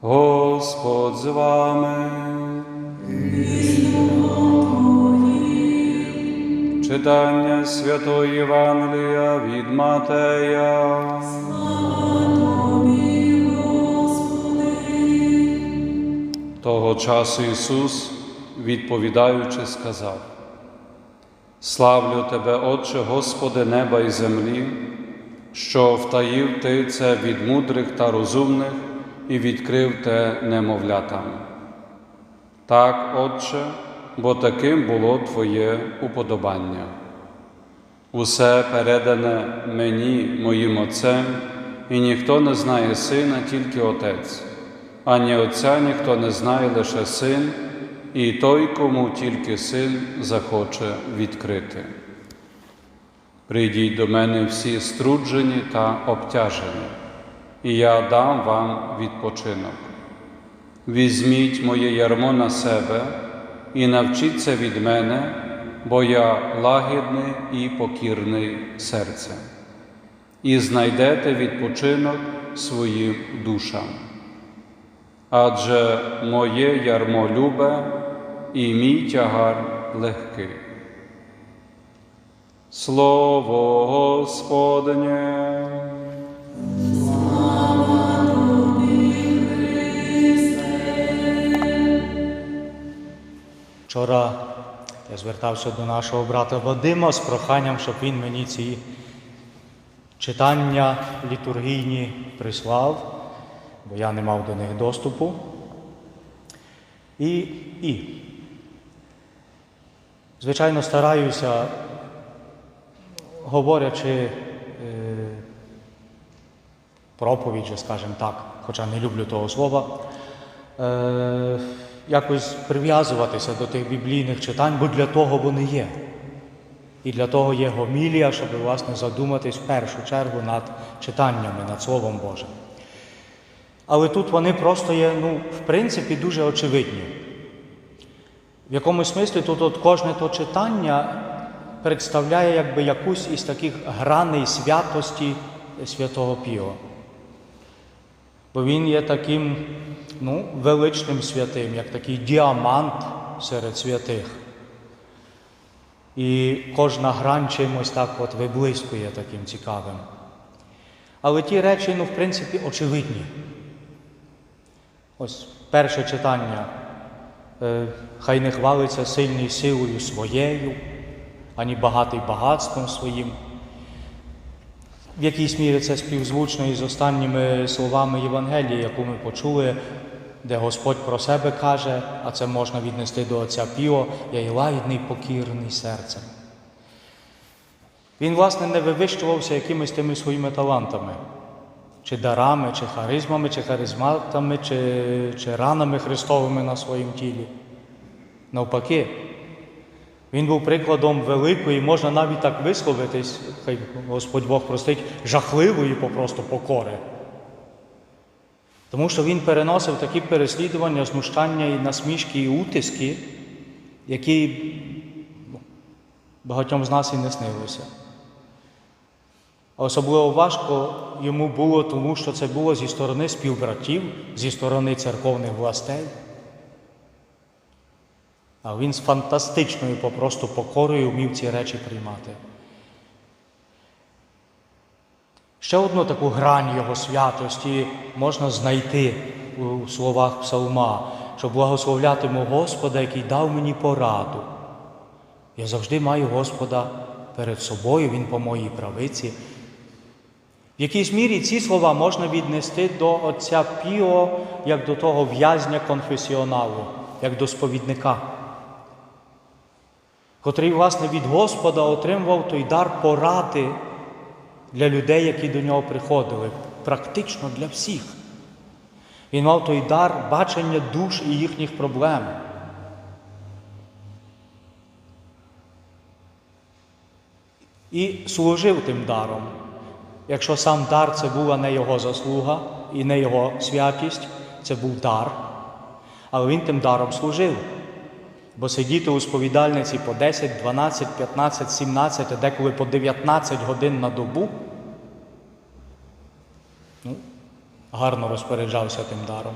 Господь з вами. Читання Святої Євангелія від Матея. Того часу Ісус, відповідаючи, сказав: Славлю Тебе, Отче, Господи неба і землі, що втаїв Ти це від мудрих та розумних і відкрив те немовлятам. Так, Отче, бо таким було Твоє уподобання. Усе передане мені, моїм Отцем, і ніхто не знає Сина, тільки Отець, ані Отця ніхто не знає лише Син, і той, кому тільки Син захоче відкрити. Прийдіть до мене всі струджені та обтяжені, і я дам вам відпочинок. Візьміть моє ярмо на себе і навчіться від мене, бо я лагідний і покірний серцем, і знайдете відпочинок своїм душам. Адже моє ярмо любе і мій тягар легкий. Слово Господнє. Вчора я звертався до нашого брата Вадима з проханням, щоб він мені ці читання літургійні прислав, бо я не мав до них доступу. І, і звичайно, стараюся, говорячи е, проповідь, скажімо так, хоча не люблю того слова, е, якось прив'язуватися до тих біблійних читань, бо для того вони є. І для того є гомілія, щоб власне задуматись в першу чергу над читаннями, над Словом Божим. Але тут вони просто є, ну, в принципі, дуже очевидні. В якомусь смислі тут от кожне то читання представляє якби якусь із таких граней святості святого Піо. Бо він є таким ну, величним святим, як такий діамант серед святих. І кожна грань чимось так от виблискує таким цікавим. Але ті речі, ну, в принципі, очевидні. Ось перше читання. Е, Хай не хвалиться сильний силою своєю, ані багатий багатством своїм. В якійсь мірі це співзвучно із останніми словами Євангелії, яку ми почули, де Господь про себе каже, а це можна віднести до Отця Піо, я й лагідний, покірний серцем. Він, власне, не вивищувався якимись тими своїми талантами, чи дарами, чи харизмами, чи харизматами, чи, чи ранами Христовими на своїм тілі. Навпаки, він був прикладом великої, можна навіть так висловитись, хай Господь Бог простить, жахливої попросту покори. Тому що він переносив такі переслідування, знущання і насмішки, і утиски, які багатьом з нас і не снилися. Особливо важко йому було, тому що це було зі сторони співбратів, зі сторони церковних властей. А він з фантастичною попросту покорою вмів ці речі приймати. Ще одну таку грань його святості можна знайти у словах псалма, що благословлятиму Господа, який дав мені пораду. Я завжди маю Господа перед собою, Він по моїй правиці. В якійсь мірі ці слова можна віднести до Отця Піо як до того в'язня конфесіоналу, як до сповідника котрий, власне, від Господа отримував той дар поради для людей, які до нього приходили, практично для всіх. Він мав той дар бачення душ і їхніх проблем. І служив тим даром. Якщо сам дар це була не його заслуга і не його святість, це був дар, але він тим даром служив. Бо сидіти у сповідальниці по 10, 12, 15, 17, а деколи по 19 годин на добу, ну, гарно розпоряджався тим даром.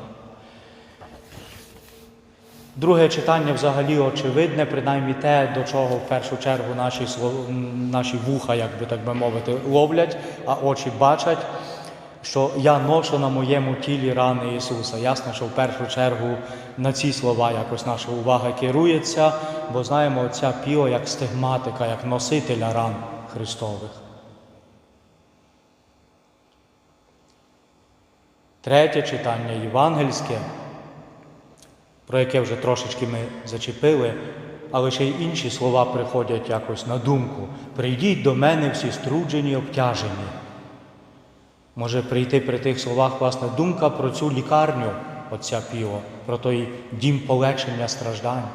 Друге читання взагалі очевидне, принаймні те, до чого в першу чергу наші наші вуха, як би так би мовити, ловлять, а очі бачать що я ношу на моєму тілі рани Ісуса. Ясно, що в першу чергу на ці слова якось наша увага керується, бо знаємо отця Піо як стигматика, як носителя ран Христових. Третє читання євангельське, про яке вже трошечки ми зачепили, але ще й інші слова приходять якось на думку. Прийдіть до мене всі струджені, обтяжені. Може прийти при тих словах власне думка про цю лікарню отця Піо, про той дім полегшення страждань.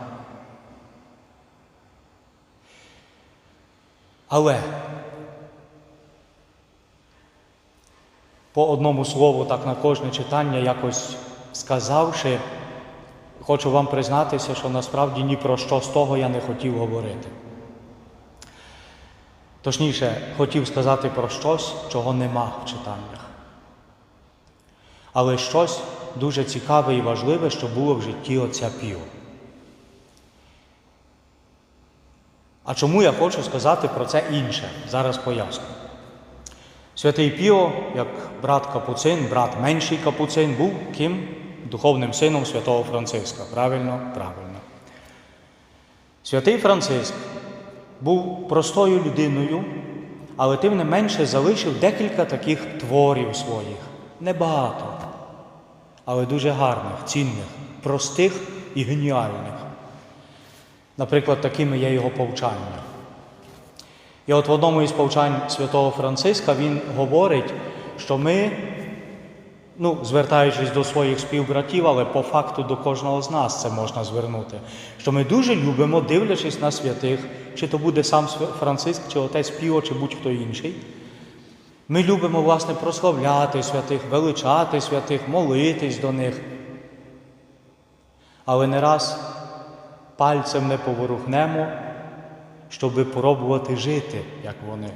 Але по одному слову, так на кожне читання, якось сказавши, хочу вам признатися, що насправді ні про що з того я не хотів говорити. Точніше, хотів сказати про щось, чого нема в читаннях. Але щось дуже цікаве і важливе, що було в житті отця Піо. А чому я хочу сказати про це інше? Зараз поясню. Святий Піо, як брат Капуцин, брат менший Капуцин, був ким? Духовним сином святого Франциска. Правильно? Правильно. Святий Франциск був простою людиною, але тим не менше залишив декілька таких творів своїх. Небагато, але дуже гарних, цінних, простих і геніальних. Наприклад, такими є його повчання. І от в одному із повчань святого Франциска він говорить, що ми, ну, звертаючись до своїх співбратів, але по факту до кожного з нас це можна звернути, що ми дуже любимо, дивлячись на святих, чи то буде сам Франциск, чи отець Піо, чи будь-хто інший. Ми любимо, власне, прославляти святих, величати святих, молитись до них. Але не раз пальцем не поворухнемо, щоби пробувати жити, як вони.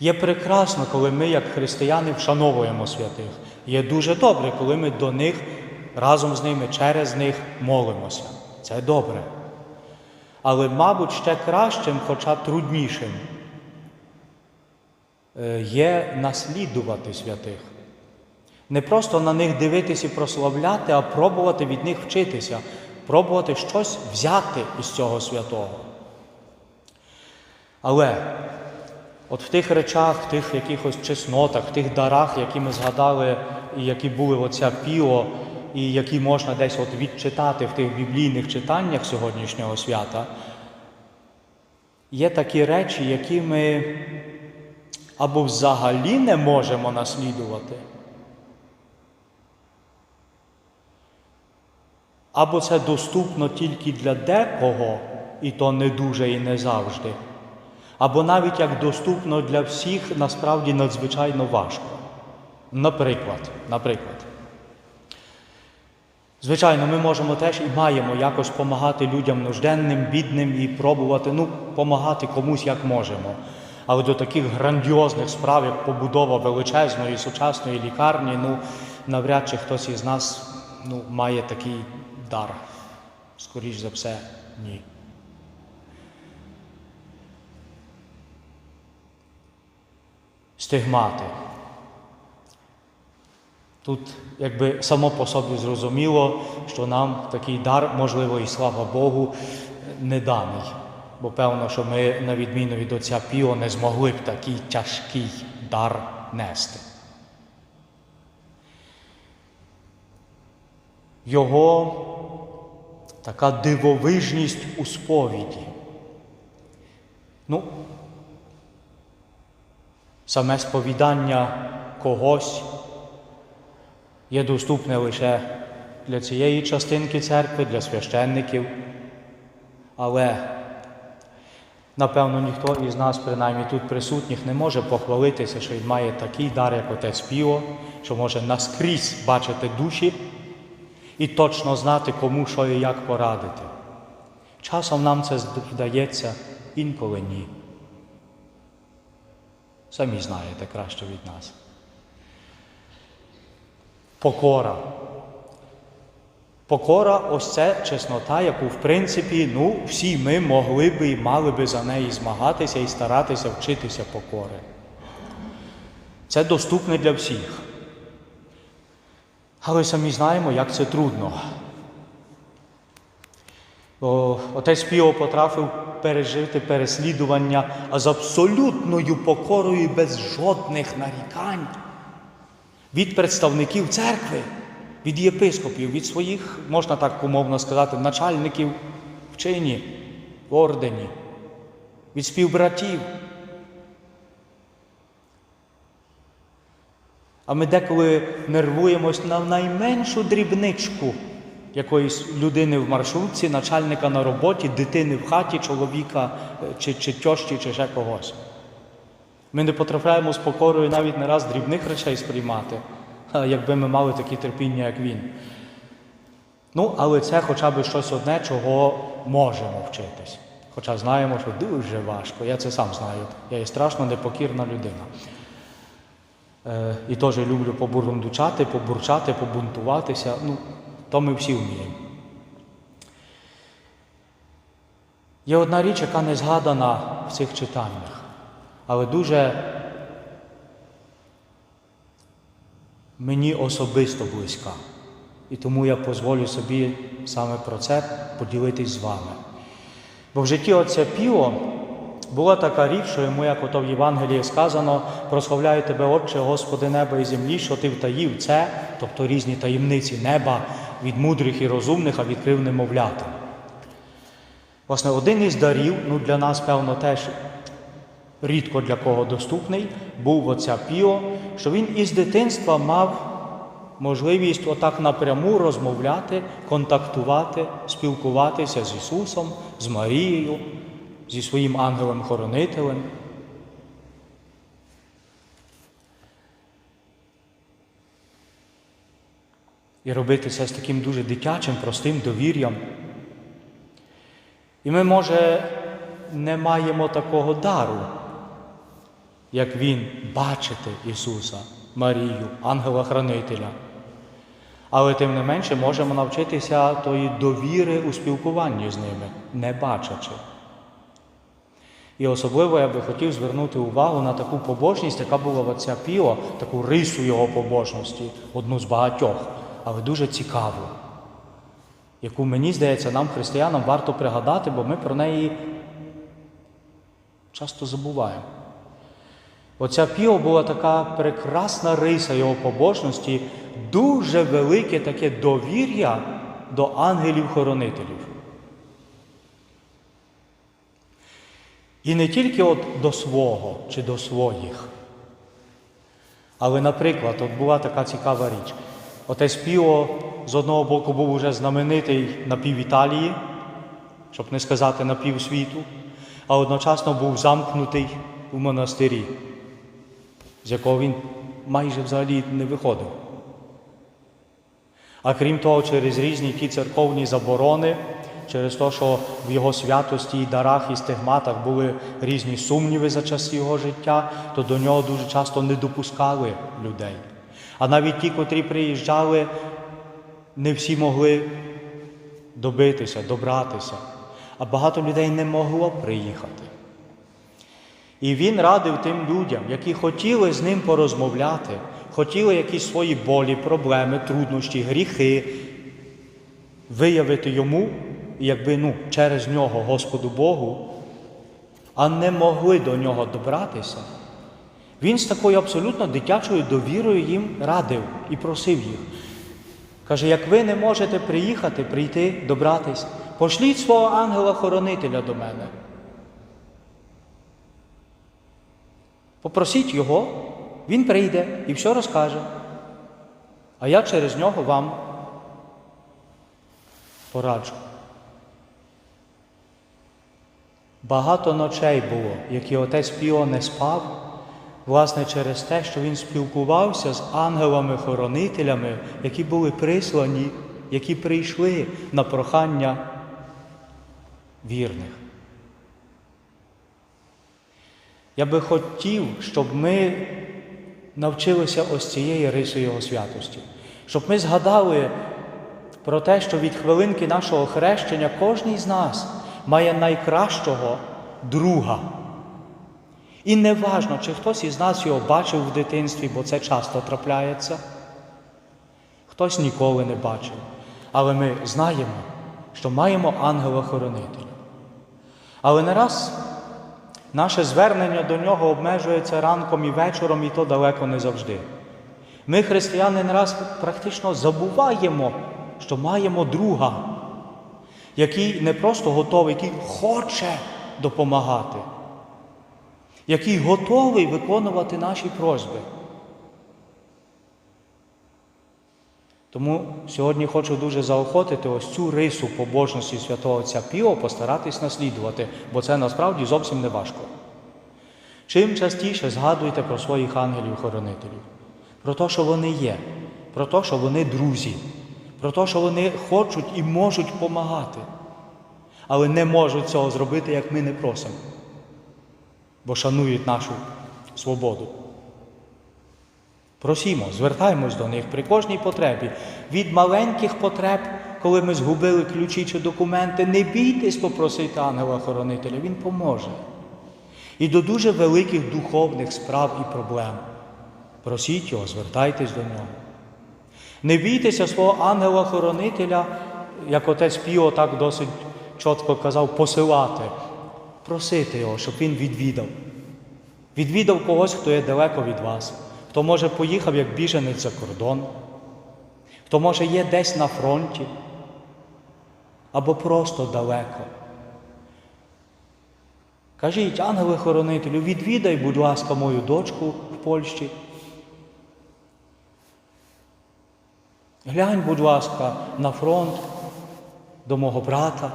Є прекрасно, коли ми, як християни, вшановуємо святих. Є дуже добре, коли ми до них разом з ними, через них молимося. Це добре. Але, мабуть, ще кращим, хоча труднішим, е, є наслідувати святих. Не просто на них дивитися і прославляти, а пробувати від них вчитися, пробувати щось взяти із цього святого. Але от в тих речах, в тих якихось чеснотах, в тих дарах, які ми згадали, і які були оця піо, і які можна десь от відчитати в тих біблійних читаннях сьогоднішнього свята, є такі речі, які ми або взагалі не можемо наслідувати. Або це доступно тільки для декого, і то не дуже і не завжди. Або навіть як доступно для всіх, насправді надзвичайно важко. Наприклад, наприклад. Звичайно, ми можемо теж і маємо якось допомагати людям нужденним, бідним і пробувати, ну, допомагати комусь як можемо. Але до таких грандіозних справ, як побудова величезної сучасної лікарні, ну, навряд чи хтось із нас ну, має такий дар. Скоріш за все, ні. Стигмати. Тут, якби само по собі зрозуміло, що нам такий дар, можливо, і слава Богу, не даний. Бо певно, що ми, на відміну від отця Піо, не змогли б такий тяжкий дар нести. Його така дивовижність у сповіді. Ну, саме сповідання когось є доступне лише для цієї частинки церкви, для священників. Але, напевно, ніхто із нас, принаймні тут присутніх, не може похвалитися, що він має такий дар, як отець Піо, що може наскрізь бачити душі і точно знати, кому що і як порадити. Часом нам це вдається, інколи ні. Самі знаєте краще від нас. Покора. Покора ось це чеснота, яку, в принципі, ну, всі ми могли би і мали би за неї змагатися і старатися вчитися покори. Це доступне для всіх. Але самі знаємо, як це трудно. Отець Піо потрапив пережити переслідування з абсолютною покорою без жодних нарікань від представників церкви, від єпископів, від своїх, можна так умовно сказати, начальників в чині, в ордені, від співбратів. А ми деколи нервуємось на найменшу дрібничку якоїсь людини в маршрутці, начальника на роботі, дитини в хаті, чоловіка е, чи, чи тьощі, чи ще когось. Ми не потрапляємо з покорою навіть не раз дрібних речей сприймати, якби ми мали такі терпіння, як він. Ну, але це хоча б щось одне, чого можемо вчитись. Хоча знаємо, що дуже важко. Я це сам знаю. Я є страшно непокірна людина. Е, і теж люблю побурундучати, побурчати, побунтуватися. Ну, то ми всі вміємо. Є одна річ, яка не згадана в цих читаннях, але дуже мені особисто близька. І тому я дозволю собі саме про це поділитись з вами. Бо в житті отця Піо була така річ, що йому, як ото в Євангелії сказано, прославляю тебе, Отче, Господи неба і землі, що ти втаїв це, тобто різні таємниці неба мудрих і розумних, а відкрив немовлятам. Власне, один із дарів, ну для нас, певно, теж рідко для кого доступний, був отця Піо, що він із дитинства мав можливість отак напряму розмовляти, контактувати, спілкуватися з Ісусом, з Марією, зі своїм ангелом-хоронителем. І робити це з таким дуже дитячим, простим довір'ям. І ми, може, не маємо такого дару, як Він бачити Ісуса, Марію, ангела-хранителя. Але тим не менше можемо навчитися тої довіри у спілкуванні з ними, не бачачи. І особливо я би хотів звернути увагу на таку побожність, яка була в отця Піо, таку рису його побожності, одну з багатьох, але дуже цікаву, яку, мені здається, нам, християнам, варто пригадати, бо ми про неї часто забуваємо. Оця Піо була така прекрасна риса його побожності, дуже велике таке довір'я до ангелів-хоронителів. І не тільки от до свого чи до своїх. Але, наприклад, от була така цікава річ. Отець Піо з одного боку був уже знаменитий на пів Італії, щоб не сказати на пів світу, а одночасно був замкнутий у монастирі, з якого він майже взагалі не виходив. А крім того, через різні ті церковні заборони, через те, що в його святості і дарах і стигматах були різні сумніви за час його життя, то до нього дуже часто не допускали людей. А навіть ті, котрі приїжджали, не всі могли добитися, добратися. А багато людей не могло приїхати. І він радив тим людям, які хотіли з ним порозмовляти, хотіли якісь свої болі, проблеми, труднощі, гріхи виявити йому, якби ну, через нього Господу Богу, а не могли до нього добратися. Він з такою абсолютно дитячою довірою їм радив і просив їх. Каже, як ви не можете приїхати, прийти, добратись, пошліть свого ангела-хоронителя до мене. Попросіть його, він прийде і все розкаже. А я через нього вам пораджу. Багато ночей було, які отець Піо не спав, власне, через те, що він спілкувався з ангелами-хоронителями, які були прислані, які прийшли на прохання вірних. Я би хотів, щоб ми навчилися ось цієї риси Його святості, щоб ми згадали про те, що від хвилинки нашого хрещення кожен з нас має найкращого друга. І не важно, чи хтось із нас його бачив в дитинстві, бо це часто трапляється. Хтось ніколи не бачив. Але ми знаємо, що маємо ангела-хоронителя. Але не раз наше звернення до нього обмежується ранком і вечором, і то далеко не завжди. Ми, християни, не раз практично забуваємо, що маємо друга, який не просто готовий, який хоче допомагати, який готовий виконувати наші просьби. Тому сьогодні хочу дуже заохотити ось цю рису побожності святого Отця Піо постаратись наслідувати, бо це насправді зовсім не важко. Чим частіше згадуйте про своїх ангелів-хоронителів, про те, що вони є, про те, що вони друзі, про те, що вони хочуть і можуть допомагати, але не можуть цього зробити, як ми не просимо, бо шанують нашу свободу. Просімо, звертаємось до них при кожній потребі. Від маленьких потреб, коли ми згубили ключі чи документи, не бійтесь попросити ангела-хоронителя, він поможе. І до дуже великих духовних справ і проблем. Просіть його, звертайтесь до нього. Не бійтеся свого ангела-хоронителя, як отець Піо так досить чітко казав, посилати, просити його, щоб він відвідав. Відвідав когось, хто є далеко від вас, хто може поїхав як біженець за кордон, хто може є десь на фронті або просто далеко. Кажіть, ангели-хоронителю, відвідай, будь ласка, мою дочку в Польщі. Глянь, будь ласка, на фронт до мого брата.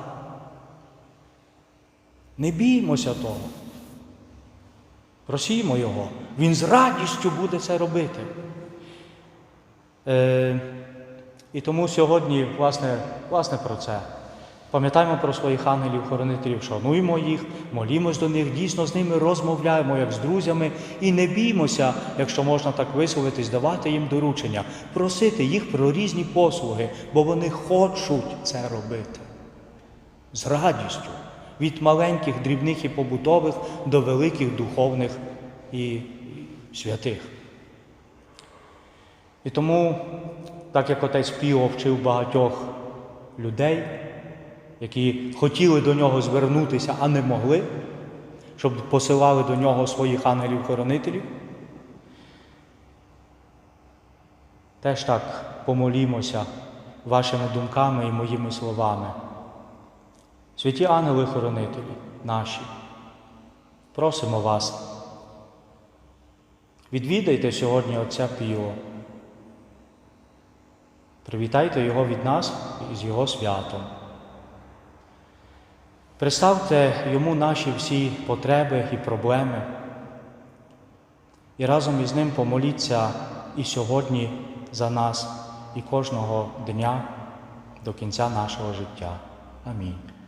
Не біймося того. Просімо його. Він з радістю буде це робити. Е, і тому сьогодні, власне, власне, про це. Пам'ятаємо про своїх ангелів-хоронителів, шануємо їх, молімось до них, дійсно з ними розмовляємо як з друзями, і не біймося, якщо можна так висловитись, давати їм доручення, просити їх про різні послуги, бо вони хочуть це робити. З радістю. Від маленьких, дрібних і побутових до великих духовних і святих. І тому, так як отець Піо вчив багатьох людей, які хотіли до нього звернутися, а не могли, щоб посилали до нього своїх ангелів-хоронителів, теж так помолімося вашими думками і моїми словами. Святі ангели-хоронителі наші, просимо вас, відвідайте сьогодні Отця Піо. Привітайте Його від нас і з Його святом. Представте йому наші всі потреби і проблеми. І разом із ним помоліться і сьогодні за нас, і кожного дня до кінця нашого життя. Амінь.